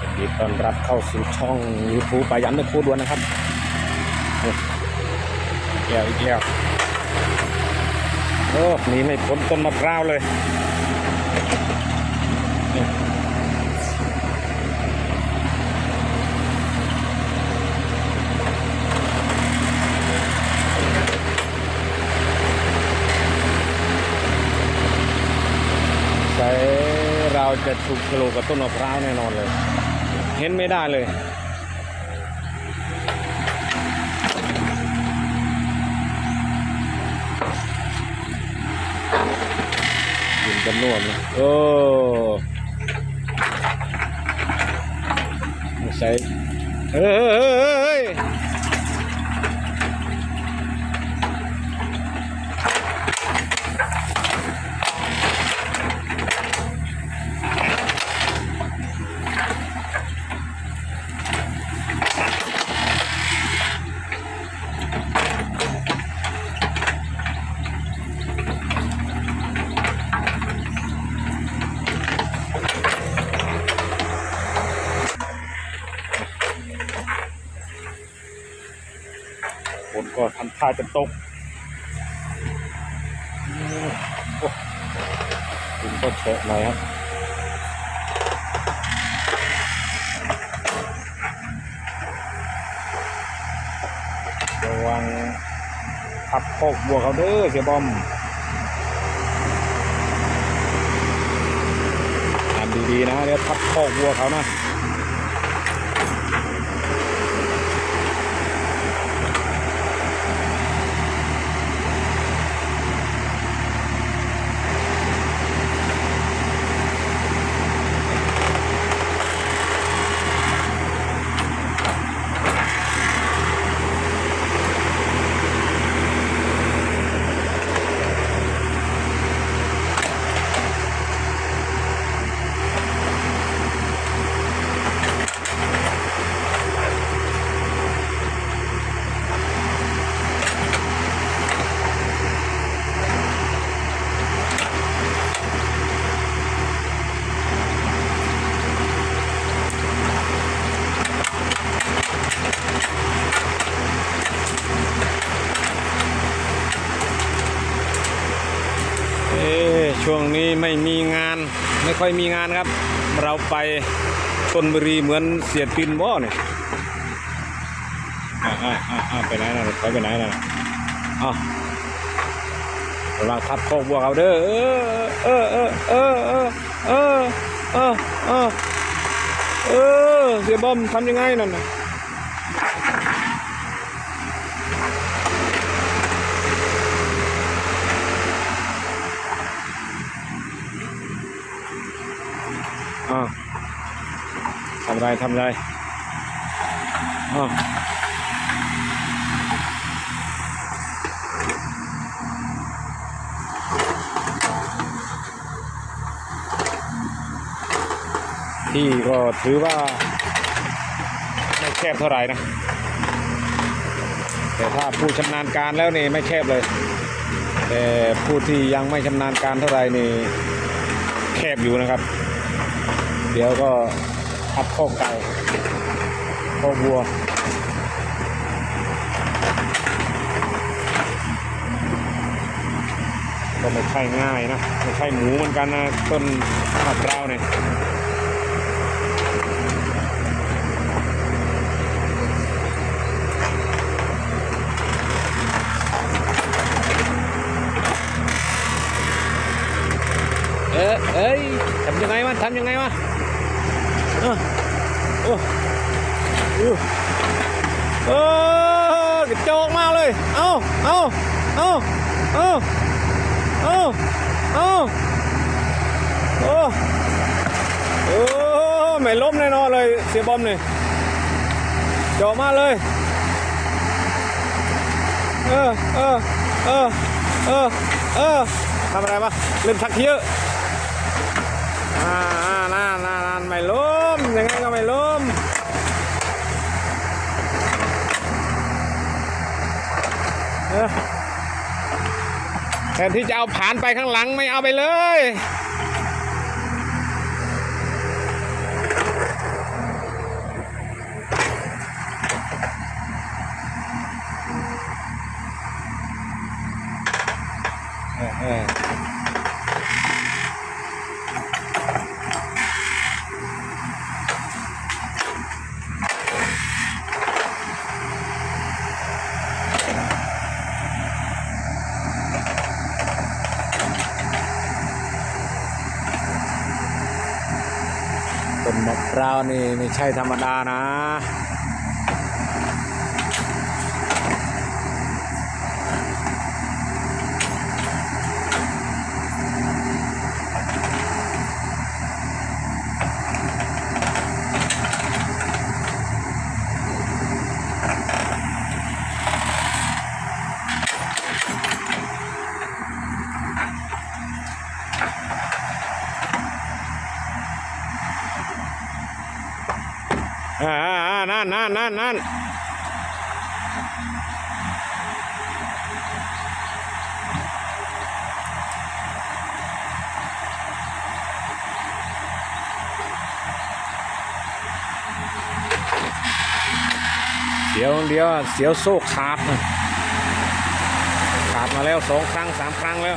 ยินดีต้อนรับเข้าสู่ช่อง YouTube ปายันในครูดวนนะครับแก้วอีกแล้วโอ้หนี่ไม่พ้นต้นมะพร้าวเลยนี่ใช้ เราจะถูกโลกับต้นมะพร้าวแน่นอนเลย เห็นไม่ได้เลย กินกันนวมนะโอ้ใช่เฮ้ย เฮ้ยเฮ้ยเฮ้ยฝนทาจะตกอืมโอ้ฝนก็เฉอะหน่อยครับระวังทับโคกบัวเขาเด้อเสียบอมอ่านดีๆนะเดี๋ยวทับโคกบัวเขานะ เอ๊ะช่วงนี้ไม่มีงาน ไม่ค่ อยมีงานครับ เราไปชนบุรีเหมือนเสียตินบ่เนี่ยอ่าอ่าอ่าอ่าไปไหนน่ะไปไปไหนน่ะอ๋อระวังทับโคกบัวเขาเด้อเออเออเออเออเออเออเออเออเสียบอมทำยังไงนั่นน่ะำไรทำไรที่ก็ถือว่า ไม่แคบเท่าไหร่นะ แต่ถ้าผู้ชำนาญการแล้วนี่ไม่แคบเลย แต่ผู้ที่ยังไม่ชำนาญการเท่าไหร่นี่แคบอยู่นะครับ เดี๋ยวก็ ทับข้อไก่ข้อวัวก็ไม่ใช่ง่ายนะไม่ใช่หมูเหมือนกันนะต้นมะพร้าวเนี่ยเออเอ้ยทำยังไงวะทำยังไงวะ โอ้โอ้เออกระโจกมากเลย เอาเอาเอาเอาเอาเอาโอ้โอ้ไม่ล้มแน่นอนเลย เสียบอมนี่โจกมากเลย เออ เออ เออ เออ เออทำอะไรปะเล่นชักเยอะ อ่าอ่าน่าน่านไม่ล้ม ยังไงก็ไม่ล้มเออแทนที่จะเอาผ่านไปข้างหลังไม่เอาไปเลย ต้นมะพร้าวนี่ไม่ใช่ธรรมดานะ สียวเดียวเสียวโซ่ขาดนะขาดมาแล้วสองครั้งสามครั้งแล้ว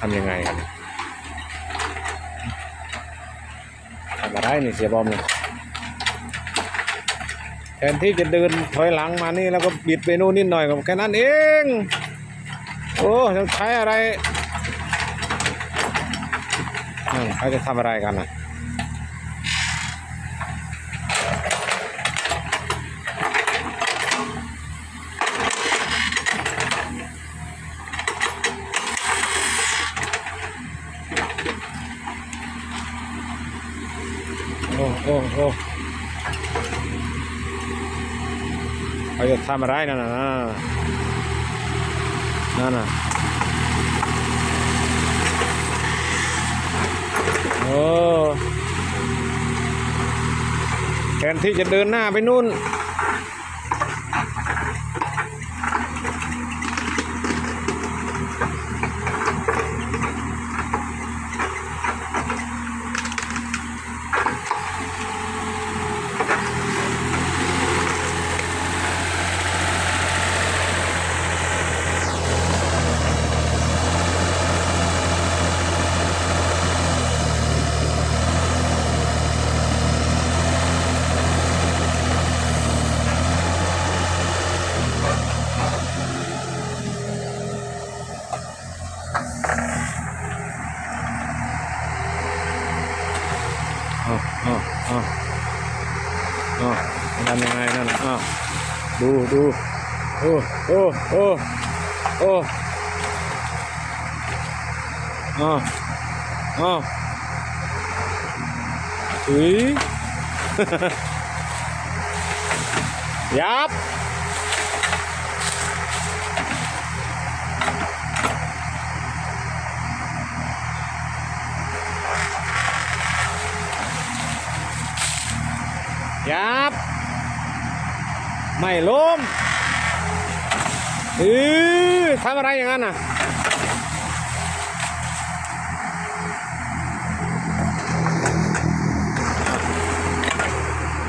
ทำยังไงกันทำอะไรนี่เสียบอมเนี่ยแทนที่จะเดินถอยหลังมานี่แล้วก็บิดไปนู่นนิดหน่อยก็แค่นั้นเอง โอ้ต้องใช้อะไรนั่นเขาจะทำอะไรกันนะโอ้โอ้โอ้เขาจะทำอะไรนั่นน่ะนั่นน่ะโอ้แทนที่จะเดินหน้าไปนู่น อ้าวอ้าวอ้าวอ้าวมันทำยังไงนั่นน่ะอ้าว ดูดูโอ้โอ้โอ้โอ้อ้าวอ้าวอุ้ยยับยับ ไม่ล้มเออทำอะไรอย่างนั้นน่ะ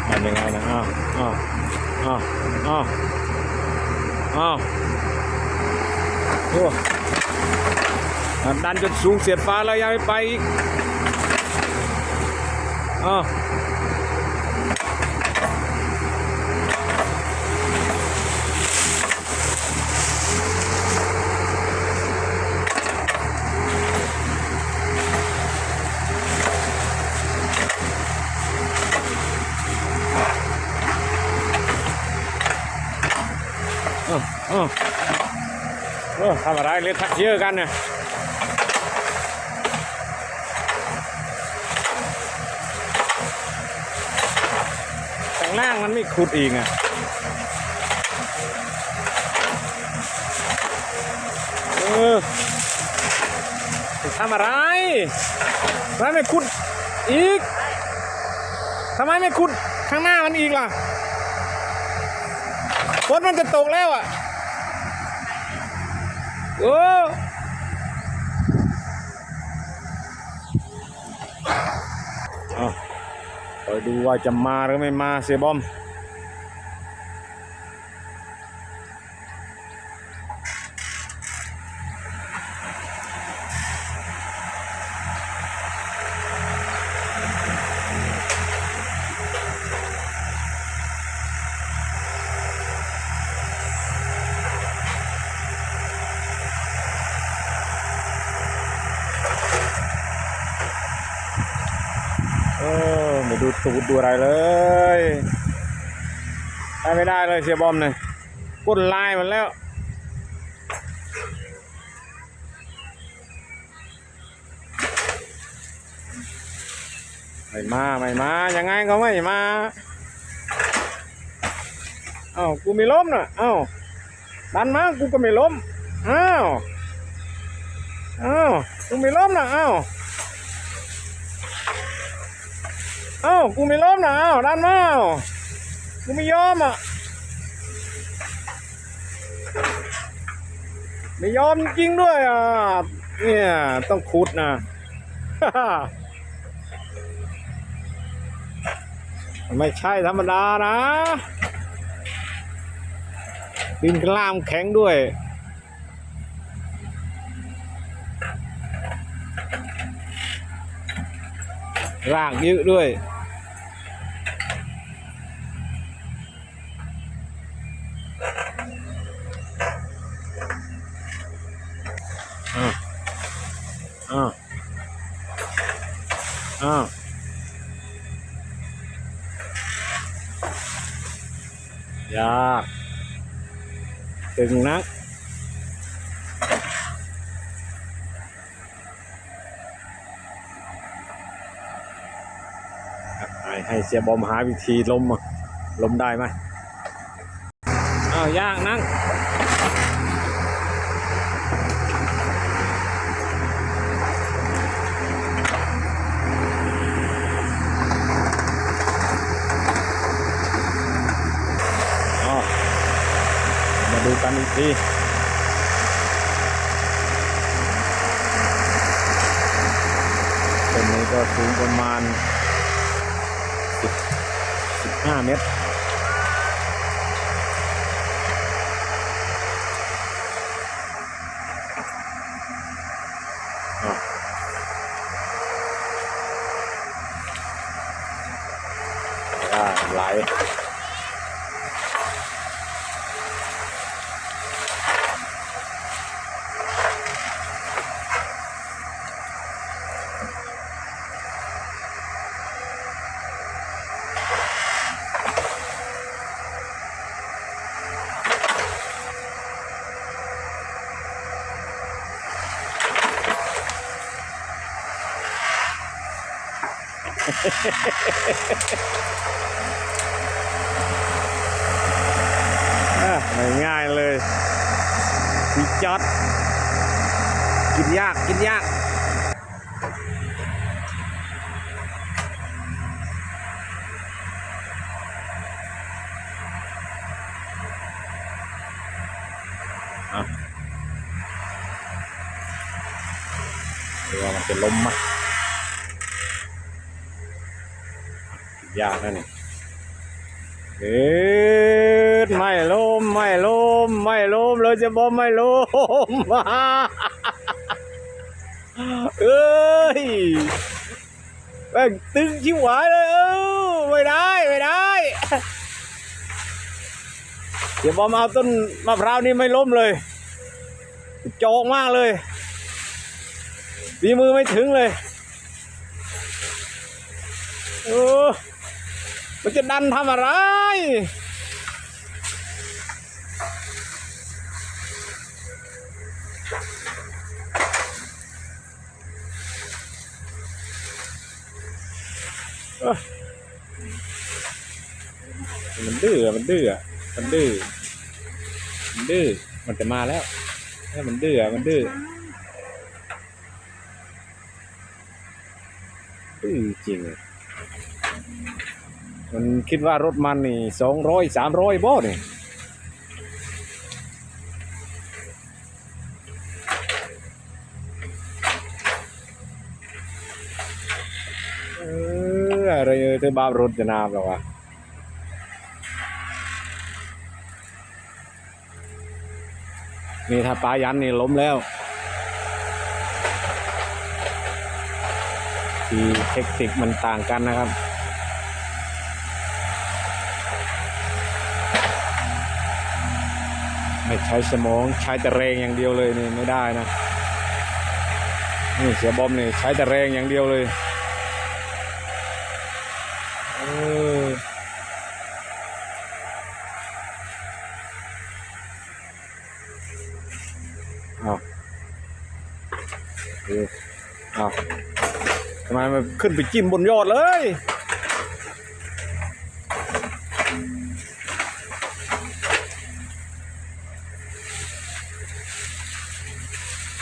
ทำยังไงนะอ้าวอ้าวอ้าวอ้าวอ้าวโอ้ดันจนสูงเสียดฟ้าแล้วยังไม่ไปอีกอ้าว ออทำอะไรเล่นทักเยอะกันเนี่ยข้างล่างมันไม่ขุดอีกอะเออทำอะไรทำไมไม่ขุดอีกทำไมไม่ขุดข้างหน้ามันอีกล่ะฝนมันจะตกแล้วอะ โอ้ดูว่าจะมาหรือไม่มาเสียบอม เออไม่ดูตูดดูอะไรเลยไปไม่ได้เลยเสียบอมเนี่ยก้นลายมันแล้วไม่มาไม่มายังไงก็ไม่มาเอ้ากูไม่ล้มนะเอ้าดันมากูก็ไม่ล้มเอ้าวอ้ากูไม่ล้มนะเอ้า เอ้ากูไม่ล้มนะอ้าดันมาอ้ากูไม่ยอมอะ ไม่ยอมจริงด้วยอะ เนี่ยต้องขุดนะไม่ใช่ธรรมดานะดินกล้ามแข็งด้วยรากเยอะด้วย ยากตึงนักให้เสียบอมหาวิธีล้มล้มได้ไหมอ้าวยากนัก กันอีกทีต้นนี้ก็สูงประมาณ15เมตร ง่ายเลยสีจอด กินยาก กินยากอะดูว่ามันจะล้มมกิ ยากนะนี่เอ็ดไม่ล้มไม่ล้มไม่ล้มเลยจะบอมไม่ล้มเอ้ยแม่งตึงชิบหายเลยเออไม่ได้ไม่ได้เดี๋ยวบอมเอาต้นมะพร้าวนี่ไม่ล้มเลยโจกมากเลยฝีมือไม่ถึงเลยเออ มันจะดันทำอะไร มันดื้อ มันดื้อ มันดื้อ มันดื้อ มันจะมาแล้วถ้ามันดื้อ มันดื้อ ดื้อจริง มันคิดว่ารถมันนี่สองร้อยสามร้อยบ่นี่อะไรเออเธอบาปรถจะนาบหรอวะนี่ถ้าปลายันนี่ล้มแล้วที่เทคนิคมันต่างกันนะครับ ไม่ใช้สมองใช้แต่แรงอย่างเดียวเลยนี่ไม่ได้นะนี่เสียบอมนี่ใช้แต่แรงอย่างเดียวเลยเออเอาเอาทำไมมันขึ้นไปจิ้มบนยอดเลย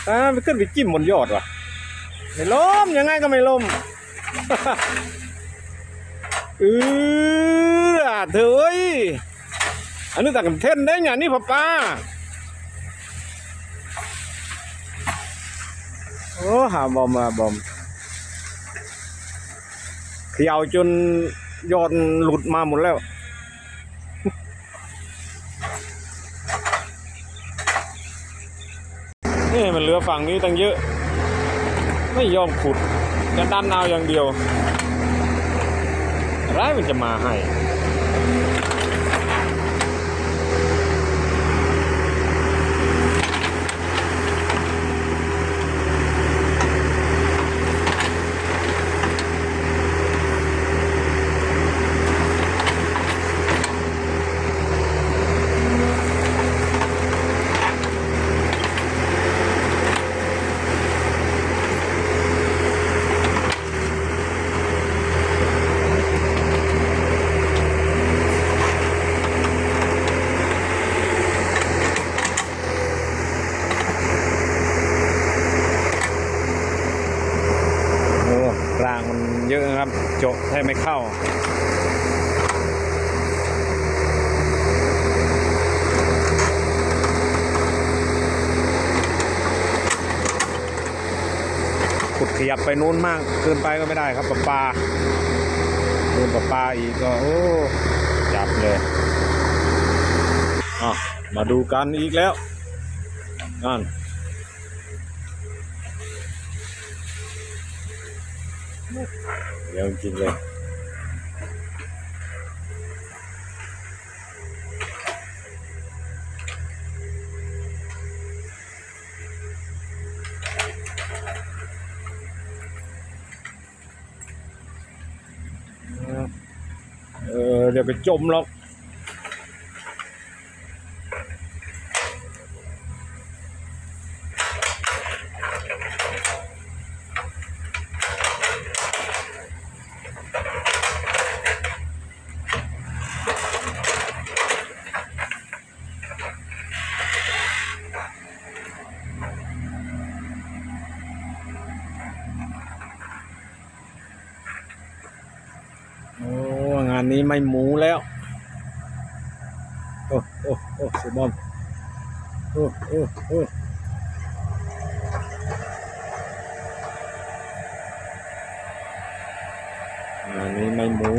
อ่ามันขึ้นไปจิ้มบนยอดว่ะ ไม่ล้มยังไงก็ไม่ล้มเอออะเธออ้ยอันนี้ตักกันเท่นได้ไงนี่พ่อป้าโอ้หาบอมมาบอมเขย่าจนยอดหลุดมาหมดแล้ว นี่มันเห ลือฝั่งนี้ตั้งเยอะ ไม่ยอมขุดจะดันเอาอย่างเดียวร้ายมันจะมาให้างมันเยอะนะครับโจะแทบไม่เข้าขุดขยับไปนู้นมากเกินไปก็ไม่ได้ครับปลาปลาโดนปลาปลาอีกก็โอ้จับเลยอะมาดูกันอีกแล้วนั่น เดี๋ยวจริงเลย เออเดี๋ยวก็จมหรอก โอ้ งานนี้ไม่ หมูแล้ว โอ้โอ้โอ้เสียบอมโอ้โอ้โอ้อันนี้ไม่หมู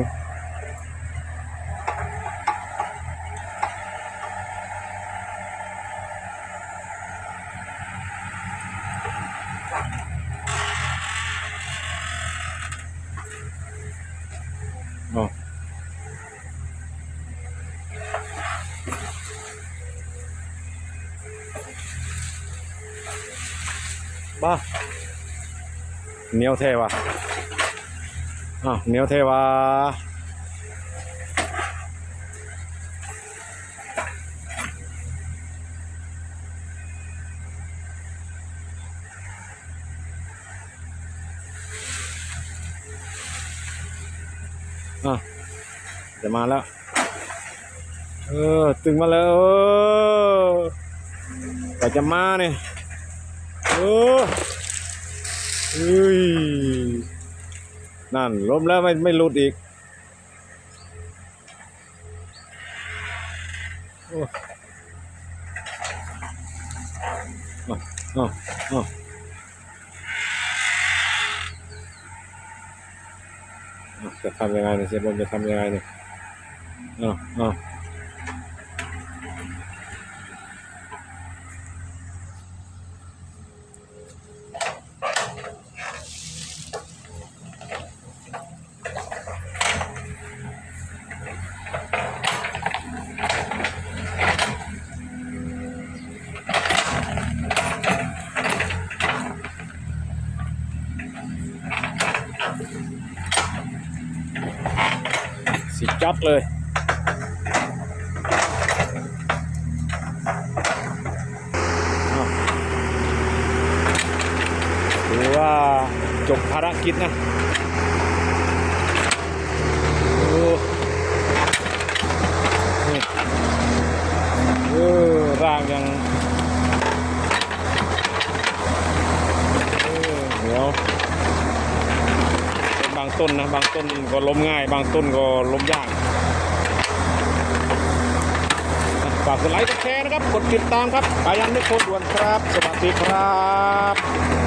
เนียวเทวะอ้าวเนียวเทวะอะจะมาแล้ว เออ ตึงมาแล้ว เออกว่าจะมาเนี่ยเออ เฮ้ยนั่นล้มแล้วไม่ไม่หลุดอีกโอ้อ๋ออ๋ออ๋ออ๋อจะทำยังไงเนี่ยเสียบนจะทำยังไงเนี่ยอ้าเอ้าสิ ว่าจบภารกิจนะโอ้นี่เออร่างยังเออเดี๋ยวบางต้นนะ บางต้นก็ล้มง่าย บางต้นก็ล้มยากฝากกดไลค์กดแชร์นะครับ กดติดตามครับปายันไม่โคตรด่วนครับ สวัสดีครับ